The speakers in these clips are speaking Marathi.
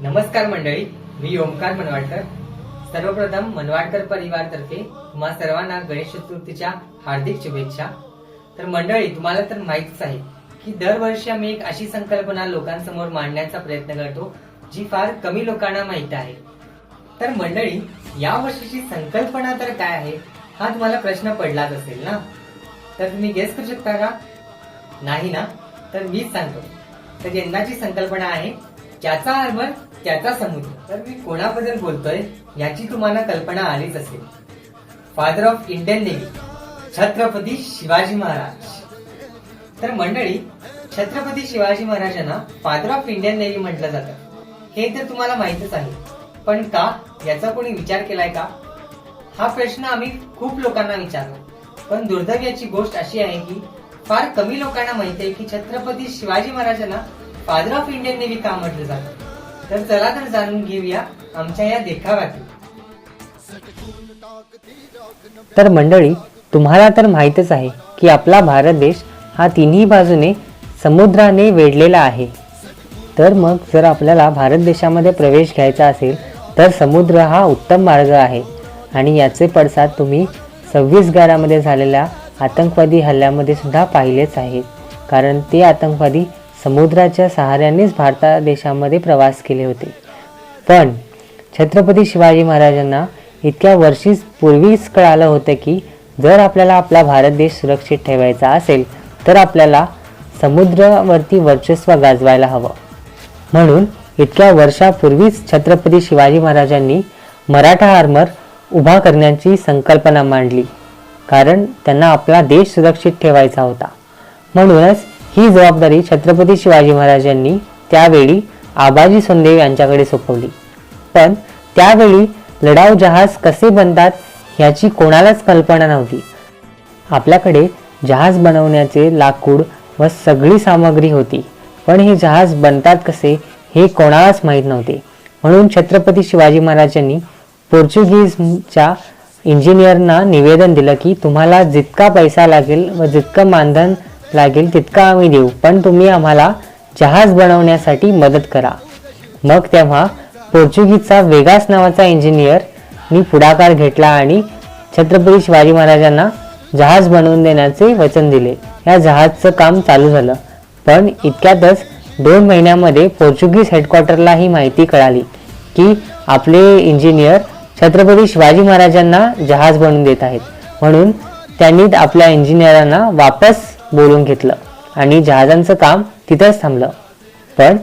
नमस्कार मंडळी मी ओमकार मनवाडकर. सर्वप्रथम मनवाडकर परिवारतर्फे तुम्हा सर्वांना गणेश चतुर्थीच्या हार्दिक शुभेच्छा. तर मंडळी तुम्हाला तर माहितीच आहे की दरवर्षी आम्ही एक अशी संकल्पना लोकांसमोर मांडण्याचा प्रयत्न करतो जी फार कमी लोकांना माहीत आहे. तर मंडळी या वर्षीची संकल्पना तर काय आहे हा तुम्हाला प्रश्न पडलाच असेल ना? तर तुम्ही गेस करू शकता का? नाही ना? तर मीच सांगतो. तर यंदाची संकल्पना आहे ज्याचा आरवर त्याचा समुद्र. तर मी कोणाबद्दल बोलतोय याची तुम्हाला कल्पना आलीच असेल. Father of Indian navy Chhatrapati Shivaji Maharaj. तर मंडळी छत्रपती शिवाजी महाराजांना फादर ऑफ इंडियन नेव्ही म्हटलं जातं. हे तर तुम्हाला माहितच आहे. पण का? याचा कोणी विचार केलाय का? हा प्रश्न आम्ही खूप लोकांना विचारला. पण दुर्दैवाची गोष्ट अशी आहे की फार कमी लोकांना माहिती आहे की छत्रपती शिवाजी महाराजांना फादर ऑफ इंडियन नेव्ही का म्हटलं जातं? तर चला तर जाणून घेऊया आमच्या या देखाव्यातून. तर मंडळी तुम्हाला तर माहीतच आहे की आपला भारत देश हा तिन्ही बाजूने समुद्राने वेढलेला आहे. तर मग जर आपल्याला भारत देशामध्ये प्रवेश घ्यायचा असेल तर समुद्र हा उत्तम मार्ग आहे. आणि याचे पडसाद तुम्ही सव्वीस गारामध्ये झालेल्या आतंकवादी हल्ल्यामध्ये सुद्धा पाहिलेच आहेत कारण ते आतंकवादी समुद्राच्या सहाऱ्यानेच भारता देशामध्ये प्रवास केले होते. पण छत्रपती शिवाजी महाराजांना इतक्या वर्षीच पूर्वीच कळालं होतं की जर आपल्याला आपला भारत देश सुरक्षित ठेवायचा असेल तर आपल्याला समुद्रावरती वर्चस्व गाजवायला हवं. म्हणून इतक्या वर्षापूर्वीच छत्रपती शिवाजी महाराजांनी मराठा आर्मर उभा करण्याची संकल्पना मांडली. कारण त्यांना आपला देश सुरक्षित ठेवायचा होता. म्हणूनच ही जबाबदारी छत्रपती शिवाजी महाराजांनी त्यावेळी आबाजी सोनदेव यांच्याकडे सोपवली. पण त्यावेळी लढाऊ जहाज कसे बनतात ह्याची कोणालाच कल्पना नव्हती. आपल्याकडे जहाज बनवण्याचे लाकूड व सगळी सामग्री होती पण हे जहाज बनतात कसे हे कोणालाच माहीत नव्हते. म्हणून छत्रपती शिवाजी महाराजांनी पोर्चुगीजच्या इंजिनियरना निवेदन दिलं की तुम्हाला जितका पैसा लागेल व जितकं मानधन लागेल तितका आम्ही देऊ. पण तुम्ही आम्हाला जहाज बनवण्यासाठी मदत करा. मग तेव्हा पोर्चुगीजचा वेगास नावाचा इंजिनियर मी पुढाकार घेतला आणि छत्रपती शिवाजी महाराजांना जहाज बनवून देण्याचे वचन दिले. या जहाजचं काम चालू झालं. पण इतक्यातच दोन महिन्यामध्ये पोर्चुगीज हेडक्वार्टरला ही माहिती कळाली की आपले इंजिनियर छत्रपती शिवाजी महाराजांना जहाज बनवून देत आहेत. म्हणून त्यांनी आपल्या इंजिनियरांना वापस बोलून घेतलं. आणि जहाजांचं काम तिथंच थांबलं. पण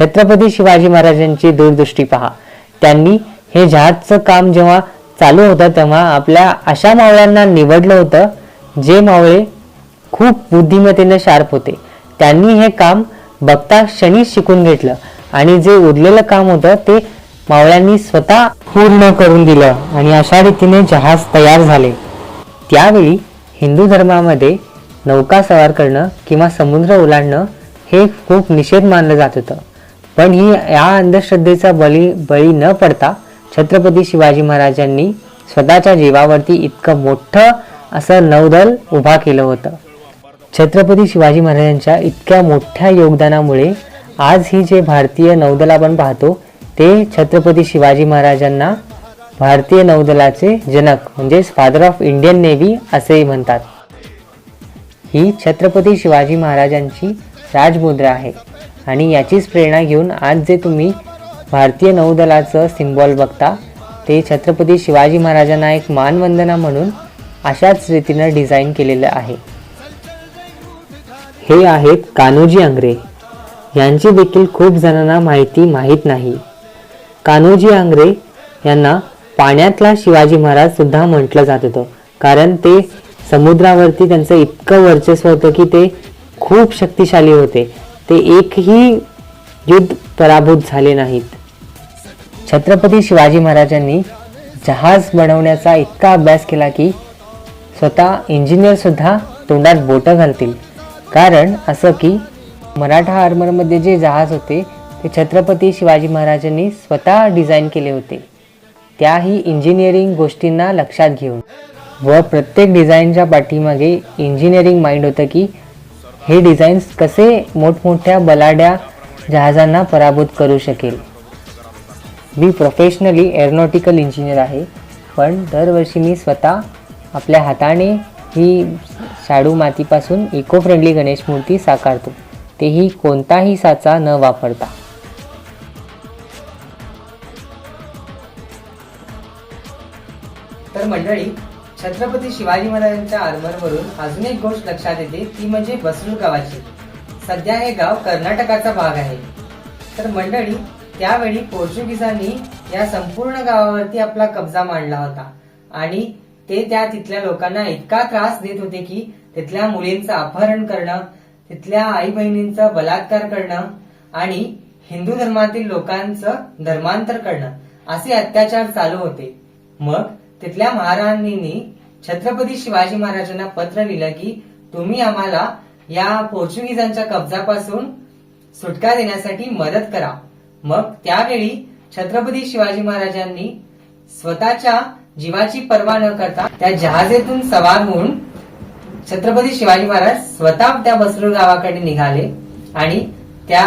छत्रपती शिवाजी महाराजांची दूरदृष्टी पहा. त्यांनी हे जहाजचं काम जेव्हा चालू होतं तेव्हा आपल्या अशा मावळ्यांना निवडलं होतं जे मावळे खूप बुद्धिमत्तेने शार्प होते. त्यांनी हे काम बघता क्षणीच शिकून घेतलं. आणि जे उरलेलं काम होतं ते मावळ्यांनी स्वतः पूर्ण करून दिलं. आणि अशा रीतीने जहाज तयार झाले. त्यावेळी हिंदू धर्मामध्ये नौका सवार करणं किंवा समुद्र ओलांडणं हे खूप निषेध मानलं जात होतं. पण ही या अंधश्रद्धेचा बळी बळी न पडता छत्रपती शिवाजी महाराजांनी स्वतःच्या जीवावरती इतकं मोठं असं नौदल उभा केलं होतं. छत्रपती शिवाजी महाराजांच्या इतक्या मोठ्या योगदानामुळे आज ही जे भारतीय नौदल आपण पाहतो ते छत्रपती शिवाजी महाराजांना भारतीय नौदलाचे जनक म्हणजेच फादर ऑफ इंडियन नेव्ही असेही म्हणतात. ही छत्रपती शिवाजी महाराजांची राजमुद्रा आहे. आणि याचीच प्रेरणा घेऊन आज जे तुम्ही भारतीय नौदलाचं सिम्बॉल बघता ते छत्रपती शिवाजी महाराजांना एक मानवंदना म्हणून अशाच रीतीनं डिझाईन केलेलं आहे. हे आहेत कान्होजी आंग्रे. यांची देखील खूप जणांना माहिती माहीत नाही. कान्होजी आंग्रे यांना पाण्यातला शिवाजी महाराज सुद्धा म्हटलं जात होतं. कारण ते समुद्रावरती त्यांचं इतकं वर्चस्व होतं की ते खूप शक्तिशाली होते. ते एकही युद्ध पराभूत झाले नाहीत. छत्रपती शिवाजी महाराजांनी जहाज बनवण्याचा इतका अभ्यास केला की स्वतः इंजिनियरसुद्धा तोंडात बोटं घालतील. कारण असं की मराठा आर्मरमध्ये जे जहाज होते ते छत्रपती शिवाजी महाराजांनी स्वतः डिझाईन केले होते. त्याही इंजिनिअरिंग गोष्टींना लक्षात घेऊन. व प्रत्येक डिझाईनच्या पाठीमागे इंजिनिअरिंग माइंड होतं की हे डिझाईन्स कसे मोठमोठ्या बलाड्या जहाजांना पराभूत करू शकेल. मी प्रोफेशनली एरोनॉटिकल इंजिनियर आहे पण दरवर्षी मी स्वतः आपल्या हाताने ही शाडू मातीपासून इको फ्रेंडली गणेश मूर्ती साकारतो. तेही कोणताही साचा न वापरता. तर मंडळी छत्रपती शिवाजी महाराजांच्या आर्मरवरून अजून एक गोष्ट लक्षात येते ती म्हणजे बसरूर गावाची. सध्या हे गाव कर्नाटकाचा भाग आहे. तर मंडळी त्यावेळी पोर्चुगीजांनी या संपूर्ण गावावरती आपला कब्जा मांडला होता. आणि ते त्या तिथल्या लोकांना इतका त्रास देत होते की तिथल्या मुलींचं अपहरण करणं तिथल्या आई बहिणींचं बलात्कार करणं आणि हिंदू धर्मातील लोकांचं धर्मांतर करणं असे अत्याचार चालू होते. मग तिथल्या महाराणींनी छत्रपती शिवाजी महाराजांना पत्र लिहिलं की तुम्ही आम्हाला या पोर्चुगीजांच्या कब्जापासून सुटका देण्यासाठी मदत करा. मग त्यावेळी छत्रपती शिवाजी महाराजांनी स्वतःच्या जीवाची पर्वा न करता त्या जहाजेतून सवार होऊन छत्रपती शिवाजी महाराज स्वतः त्या बसरूर गावाकडे निघाले आणि त्या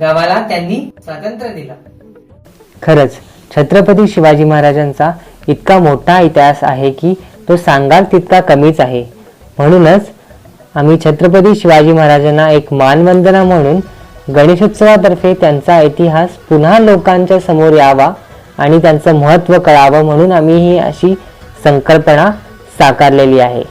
गावाला त्यांनी स्वातंत्र्य दिलं. खरंच छत्रपती शिवाजी महाराजांचा इतका मोठा इतिहास आहे की तो सांगाल तितका कमीच आहे. म्हणूनच आम्ही छत्रपती शिवाजी महाराजांना एक मानवंदना म्हणून गणेशोत्सवातर्फे त्यांचा इतिहास पुन्हा लोकांच्या समोर यावा आणि त्यांचं महत्त्व कळावं म्हणून आम्ही ही अशी संकल्पना साकारलेली आहे.